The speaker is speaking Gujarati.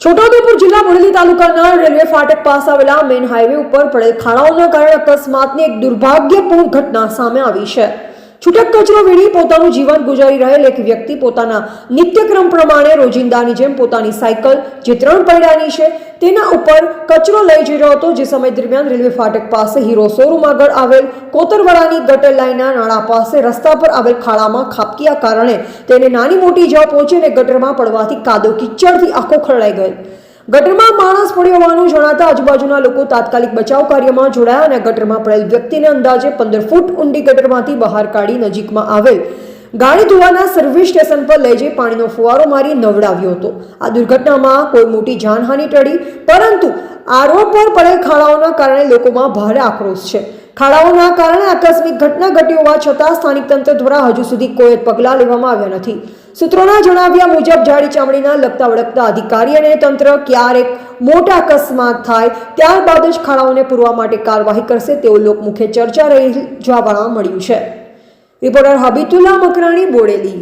છોટાઉદેપુર જિલ્લા બોડેલી તાલુકાના રેલવે ફાટક પાસે આવેલા મેઇન હાઈવે ઉપર પડેલ ખાડાઓના કારણે અકસ્માતની એક દુર્ભાગ્યપૂર્ણ ઘટના સામે આવી છે. છૂટક કચરો વીણી પોતાનું જીવન ગુજારી રહેલ એક વ્યક્તિ પોતાના નિત્યક્રમ પ્રમાણે રોજિંદાની જેમ પોતાની સાયકલ જે ત્રણ પૈડાની છે, તેના ઉપર કચરો લઈ જઈ રહ્યો હતો. જે સમય દરમિયાન રેલવે ફાટક પાસે હીરો શોરૂમ આગળ આવેલ કોતરવાડાની ગટર લાઈનના નાળા પાસે રસ્તા પર આવેલ ખાડામાં ખાબક્યા કારણે તેને નાની મોટી જવા પહોંચી અને ગટરમાં પડવાથી કાદો કિચડથી આખો ખરડાઈ ગયેલ ગટરમાં માણસ પડ્યો હોવાનું જણાતા આજુબાજુના લોકો તાત્કાલિક બચાવ કાર્યમાં જોડાયા અને ગટરમાં પડેલ વ્યક્તિને અંદાજે પંદર ફૂટ ઊંડી ગટરમાંથી બહાર કાઢી નજીકમાં આવેલ ગાડી ધોવાના સર્વિસ સ્ટેશન પર લઈ જઈ પાણીનો ફુવારો મારી નવડાવ્યો હતો. આ દુર્ઘટનામાં કોઈ મોટી જાનહાનિ ટળી, પરંતુ આ રોડ પર પડેલ ખાડાઓના કારણે લોકોમાં ભારે આક્રોશ છે. ખાડાઓના કારણે આકસ્મિક ઘટના ઘટી હોવા છતાં સ્થાનિક તંત્ર દ્વારા હજુ સુધી કોઈ પગલાં લેવામાં આવ્યા નથી. સૂત્રોના જણાવ્યા મુજબ, જાડી ચામડીના લગતા વળગતા અધિકારી અને તંત્ર ક્યારેક મોટા અકસ્માત થાય ત્યારબાદ જ ખાડાઓને પૂરવા માટે કાર્યવાહી કરશે તેવું લોકમુખે ચર્ચા રહી જોવા મળ્યું છે. રિપોર્ટર હબીતુલ્લા મકરાણી, બોડેલી.